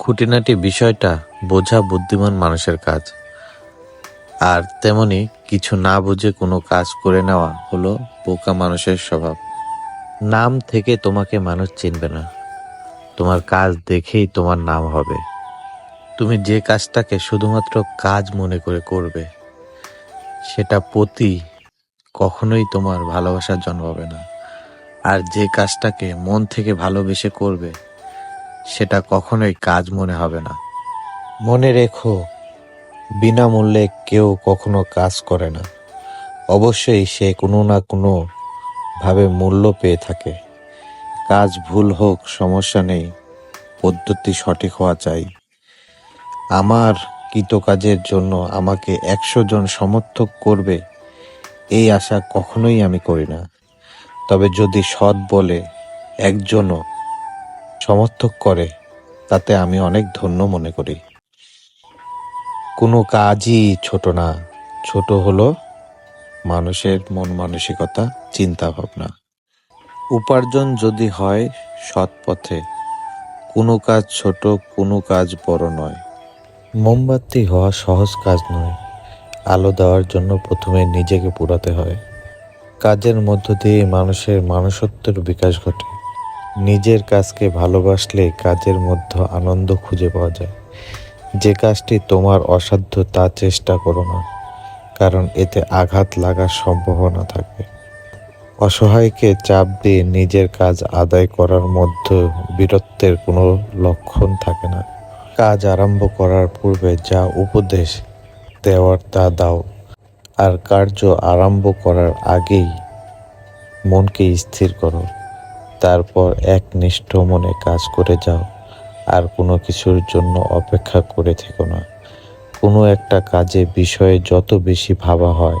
খুঁটিনাটি বিষয়টা বোঝা বুদ্ধিমান মানুষের কাজ। আর তেমনি কিছু না বুঝে কোনো কাজ করে নেওয়া হলো বোকা মানুষের স্বভাব। নাম থেকে তোমাকে মানুষ চিনবে না। তোমার কাজ দেখেই তোমার নাম হবে। তুমি যে কাজটাকে শুধুমাত্র কাজ মনে করে করবে, সেটা প্রতি কখনোই তোমার ভালোবাসার জন্মাবে না। আর যে কাজটাকে মন থেকে ভালোবেসে করবে সেটা কখনোই কাজ মনে হবে না। মনে রেখো, বিনামূল্যে কেউ কখনো কাজ করে না। অবশ্যই সে কোনো না কোনো ভাবে মূল্য পেয়ে থাকে। কাজ ভুল হোক, সমস্যা নেই, পদ্ধতি সঠিক হওয়া চাই। আমার কৃতকাজের জন্য আমাকে একশো জন সমর্থক করবে, এই আশা কখনোই আমি করি না। তবে যদি সৎ বলে একজনও সমর্থক করে, তাতে আমি অনেক ধন্য মনে করি। কোনো কাজই ছোট না। ছোট হলো মানুষের মন মানসিকতা চিন্তা ভাবনা উপার্জন যদি হয় সৎ পথে, কোনো কাজ ছোট, কোনো কাজ বড় নয়। মোমবাতি হওয়া সহজ কাজ নয়। আলো দেওয়ার জন্য প্রথমে নিজেকে পুরাতে হয়। কাজের মধ্য দিয়ে মানুষের মানুষত্বের বিকাশ ঘটে। নিজের কাজকে ভালোবাসলে কাজের মধ্যে আনন্দ খুঁজে পাওয়া যায়। যে কাজটি তোমার অসাধ্য তা চেষ্টা করো না, কারণ এতে আঘাত লাগার সম্ভাবনা থাকে। অসহায়কে চাপ দিয়ে নিজের কাজ আদায় করার মধ্যে বীরত্বের কোনো লক্ষণ থাকে না। কাজ আরম্ভ করার পূর্বে যা উপদেশ দেওয়ার তা দাও, আর কার্য আরম্ভ করার আগেই মনকে স্থির করো। তারপর একনিষ্ঠ মনে কাজ করে যাও, আর কোনো কিছুর জন্য অপেক্ষা করে থেকো না। কোনো একটা কাজে বিষয়ে যত বেশি ভাবা হয়,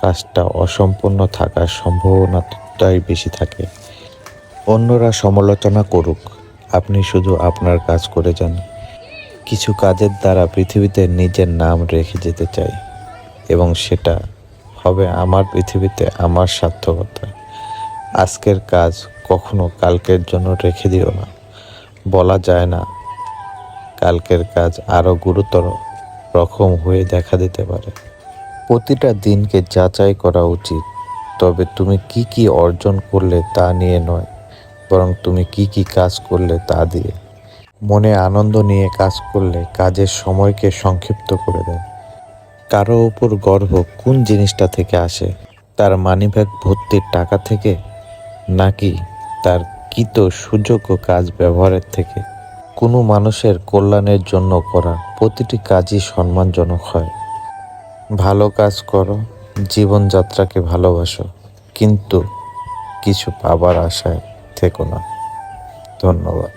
কাজটা অসম্পূর্ণ থাকার সম্ভাবনাটাই বেশি থাকে। অন্যরা সমালোচনা করুক, আপনি শুধু আপনার কাজ করে যান। কিছু কাজের দ্বারা পৃথিবীতে নিজের নাম রেখে যেতে চাই, এবং সেটা হবে আমার পৃথিবীতে আমার সার্থকতা। আজকের কাজ কখনো কালকের জন্য রেখে দিও না। বলা যায় না, কালকের কাজ আরও গুরুতর রকম হয়ে দেখা দিতে পারে। প্রতিটা দিনকে যাচাই করা উচিত, তবে তুমি কি কি অর্জন করলে তা নিয়ে নয়, বরং তুমি কি কি কাজ করলে তা দিয়ে। মনে আনন্দ নিয়ে কাজ করলে কাজের সময়কে সংক্ষিপ্ত করে দেয় কারও উপর গর্ব কোন জিনিসটা থেকে আসে, তার মানিব্যাগ ভর্তির টাকা থেকে, নাকি তার কৃত সুযোগ্য কাজ ব্যবহারের থেকে কোনো মানুষের কল্যাণের জন্য করা প্রতিটি কাজই সম্মানজনক হয়। ভালো কাজ করো, জীবনযাত্রাকে ভালোবাসো, কিন্তু কিছু পাবার আশায় থেকো না। ধন্যবাদ।